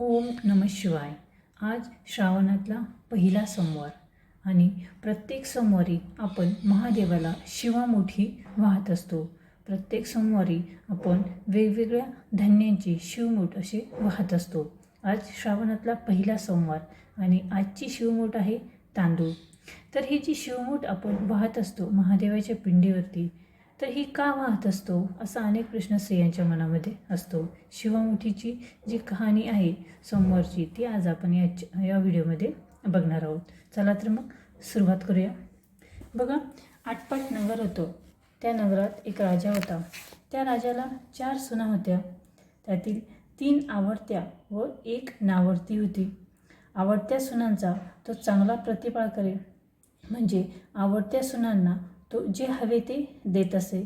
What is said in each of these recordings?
ओम नम शिवाय. आज श्रावणातला पहिला सोमवार आणि प्रत्येक सोमवारी आपण महादेवाला शिवामुठी वाहत असतो. प्रत्येक सोमवारी आपण वेगवेगळ्या धान्यांची शिवमूठ असे वाहत असतो. आज श्रावणातला पहिला सोमवार आणि आजची शिवमूठ आहे तांदूळ. तर ही जी शिवमूठ आपण वाहत असतो महादेवाच्या पिंडीवरती तर ही का वाहत असतो? असा अनेक प्रश्न स्त्रियांच्या मनामध्ये असतो. शिवामुठीची जी कहाणी आहे सोमवारची ती आज आपण या या व्हिडिओमध्ये बघणार आहोत. चला तर मग सुरुवात करूया. बघा आटपाट नगर होतं. त्या नगरात एक राजा होता. त्या राजाला चार सुना होत्या. त्यातील तीन आवडत्या व एक नावडती होती. आवडत्या सुनांचा तो चांगला प्रतिपाळ करे म्हणजे आवडत्या सुनांना तो जे हवे ते देत असे.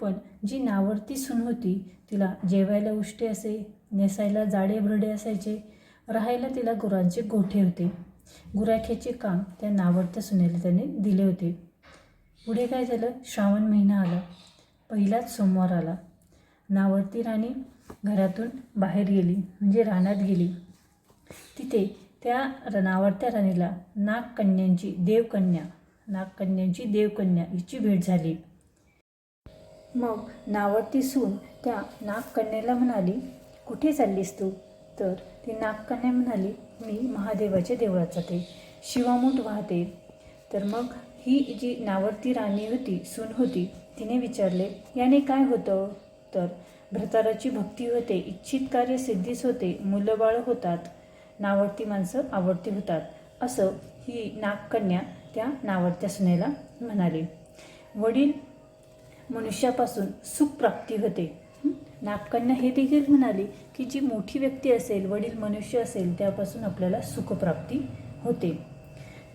पण जी नावडती सून होती तिला जेवायला उष्टे असे नेसायला जाडे भरडे असायचे राहायला तिला गुरांचे गोठे होते. गुराख्याचे काम त्या नावडत्या सुनेला त्याने दिले होते. पुढे काय झालं? श्रावण महिना आला. पहिलाच सोमवार आला. नावडती राणी घरातून बाहेर गेली म्हणजे रानात गेली. तिथे त्या नावडत्या राणीला नागकन्यांची देवकन्या नागकन्यांची देवकन्या हिची भेट झाली. मग नावडती सून त्या नागकन्याला म्हणाली कुठे चाललीस तू? तर ती नागकन्या म्हणाली मी महादेवाच्या देवळात जाते शिवामूठ वाहते. तर मग ही जी नावडती राणी होती सून होती तिने विचारले याने काय होतं? तर भ्रताराची भक्ती होते इच्छित कार्य सिद्धीस होते मुलंबाळ होतात नावडती माणसं आवडती होतात. असं ही नागकन्या त्या नावडत्या सुनेला म्हणाले वडील मनुष्यापासून सुखप्राप्ती होते. नागकन्या हे देखील म्हणाली की जी मोठी व्यक्ती असेल वडील मनुष्य असेल त्यापासून आपल्याला सुखप्राप्ती होते.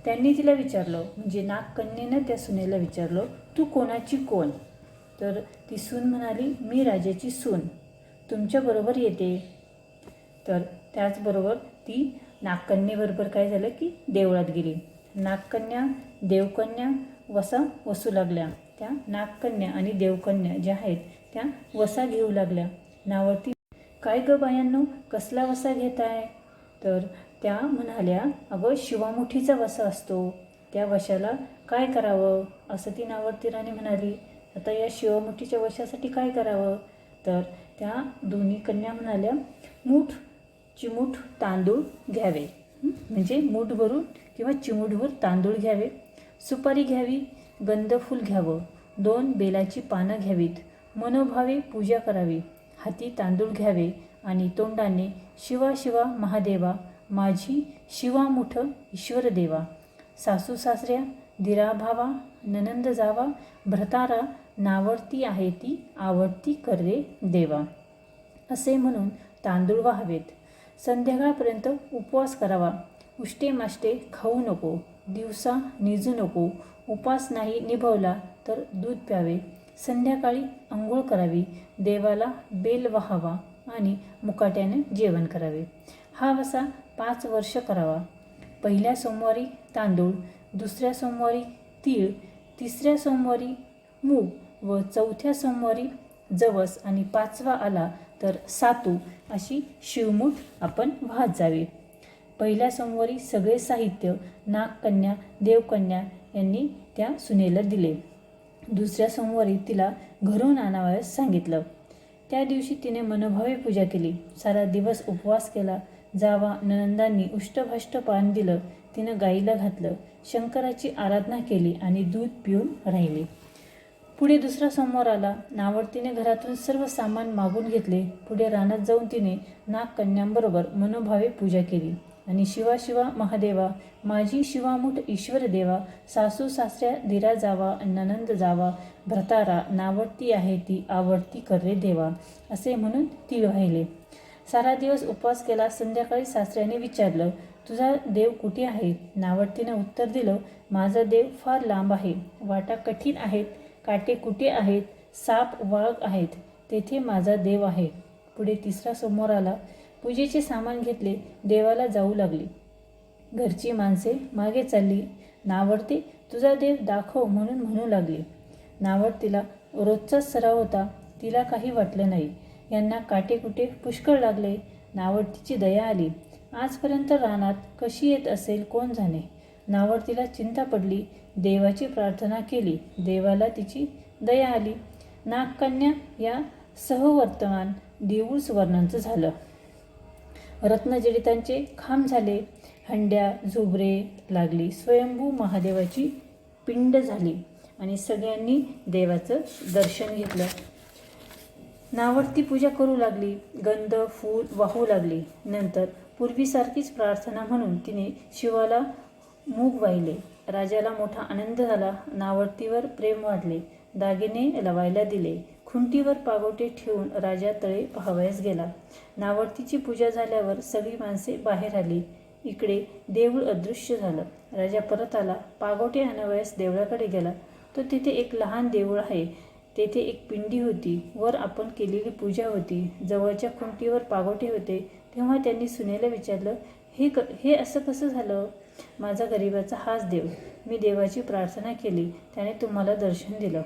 त्यांनी तिला विचारलं म्हणजे नागकन्येनं त्या सुनेला विचारलं तू कोणाची कोण? तर ती सून म्हणाली मी राजाची सून. तुमच्याबरोबर येते. तर त्याचबरोबर ती नागकन्येबरोबर काय झालं की देवळात गेली. नागकन्या देवकन्या वसा वसू लागल्या. त्या नागकन्या आणि देवकन्या ज्या आहेत त्या वसा घेऊ लागल्या. नावरती काय ग बायांनो कसला वसा घेत आहे तर त्या म्हणाल्या अगं शिवामुठीचा वसा असतो. त्या वशाला काय करावं? असं ती नावरती राणी म्हणाली. आता या शिवमुठीच्या वशासाठी काय करावं? तर त्या दोन्ही कन्या म्हणाल्या मूठ चिमूठ तांदूळ घ्यावे. म्हणजे मूठ भरून किंवा चिमूटभर तांदूळ घ्यावे सुपारी घ्यावी गंधफूल घ्यावं दोन बेलाची पानं घ्यावीत मनोभावे पूजा करावी हाती तांदूळ घ्यावे आणि तोंडाने शिवा शिवा महादेवा माझी शिवामुठ ईश्वर देवा. सासू सासऱ्या दिराभावा ननंद जावा भ्रतारा नावडती आहे ती आवडती करे देवा. असे म्हणून तांदूळ व्हावेत. संध्याकाळपर्यंत उपवास करावा. उष्टे माष्टे खाऊ नको. दिवसा निजू नको. उपास नाही निभवला तर दूध प्यावे. संध्याकाळी आंघोळ करावी. देवाला बेल वाहावा आणि मुकाट्याने जेवण करावे. हा वसा पाच वर्ष करावा. पहिल्या सोमवारी तांदूळ दुसऱ्या सोमवारी तीळ तिसऱ्या सोमवारी मूग व चौथ्या सोमवारी जवस आणि पाचवा आला तर सातू अशी शिवमूठ आपण वाहत जावी. पहिल्या सोमवारी सगळे साहित्य नागकन्या देवकन्या यांनी त्या सुनेला दिले. दुसऱ्या सोमवारी तिला घरून आणावयास सांगितलं. त्या दिवशी तिने मनोभावे पूजा केली. सारा दिवस उपवास केला. जावा ननंदांनी उष्टभष्ट पान दिलं. तिनं गाईला घातलं. शंकराची आराधना केली आणि दूध पिऊन राहिली. पुढे दुसरा सोमवार आला. नावडतीने घरातून सर्व सामान मागून घेतले. पुढे रानात जाऊन तिने नागकन्यांबरोबर मनोभावे पूजा केली. आणि शिवा शिवा महादेवा माझी शिवामुठ ईश्वर देवा सासू सासऱ्या दिरा जावा ननंद जावा भ्रतारा नावडती आहे ती आवडती करे देवा असे म्हणून ती वाहिले सारा दिवस उपवास केला संध्याकाळी सासऱ्याने विचारलं तुझा देव कुठे आहे? नावडतीनं उत्तर दिलं माझा देव फार लांब आहे. वाटा कठीण आहेत. काटे कुठे आहेत? साप वाघ आहेत. तेथे माझा देव आहे. पुढे तिसरा समोर आला. पूजेचे सामान घेतले. देवाला जाऊ लागली. घरची माणसे मागे चालली. नावडते तुझा देव दाखव म्हणून म्हणू लागली. नावडतीला रोजचाच सराव होता. तिला काही वाटलं नाही. यांना काटेकुटे पुष्कळ लागले. नावडतीची दया आली. आजपर्यंत रानात कशी येत असेल? कोण जाणे? नावडतीला चिंता पडली. देवाची प्रार्थना केली. देवाला तिची दया आली. नागकन्या या सहवर्तमान देऊळ सुवर्णांचं झालं. रत्नजडितांचे खांब झाले. हंड्या झुबरे लागली. स्वयंभू महादेवाची पिंड झाली आणि सगळ्यांनी देवाचं दर्शन घेतलं. नावडती पूजा करू लागली. गंध फूल वाहू लागली. नंतर पूर्वीसारखीच प्रार्थना म्हणून तिने शिवाला मूग वाहिले राजाला मोठा आनंद झाला. नावडतीवर प्रेम वाढले. दागिने लवायला दिले. खुंटीवर पागोटे ठेवून राजा तळे पाहावयास गेला. नावडतीची पूजा झाल्यावर सगळी माणसे बाहेर आली. इकडे देऊळ अदृश्य झालं. राजा परत आला. पागोटे आणावयास देवळाकडे गेला. तो तिथे एक लहान देऊळ आहे. तेथे एक पिंडी होती. वर आपण केलेली पूजा होती. जवळच्या खुंटीवर पागोटे होते. तेव्हा त्यांनी सुनेला विचारलं हे क हे असं कसं झालं? माझा गरिबाचा हाच देव. मी देवाची प्रार्थना केली. त्याने तुम्हाला दर्शन दिलं.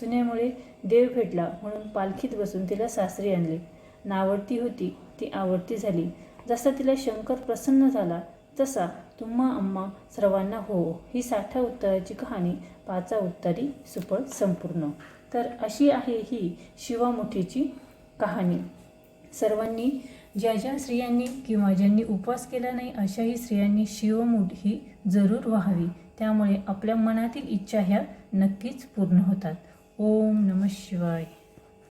सुनेमुळे देव भेटला म्हणून पालखीत बसून तिला सासरी आणले. नावडती होती. ती आवडती झाली. जसा तिला शंकर प्रसन्न झाला तसा तुम्हा अम्मा सर्वांना हो. ही साठा उत्तराची कहाणी पाचा उत्तरी सुपळ संपूर्ण. तर अशी आहे ही शिवामुठीची कहाणी. सर्वांनी ज्या ज्या स्त्रियांनी किंवा ज्यांनी उपवास केला नाही अशाही स्त्रियांनी शिवमूठ ही जरूर व्हावी. त्यामुळे आपल्या मनातील इच्छा ह्या नक्कीच पूर्ण होतात. ओम नम शिवाय.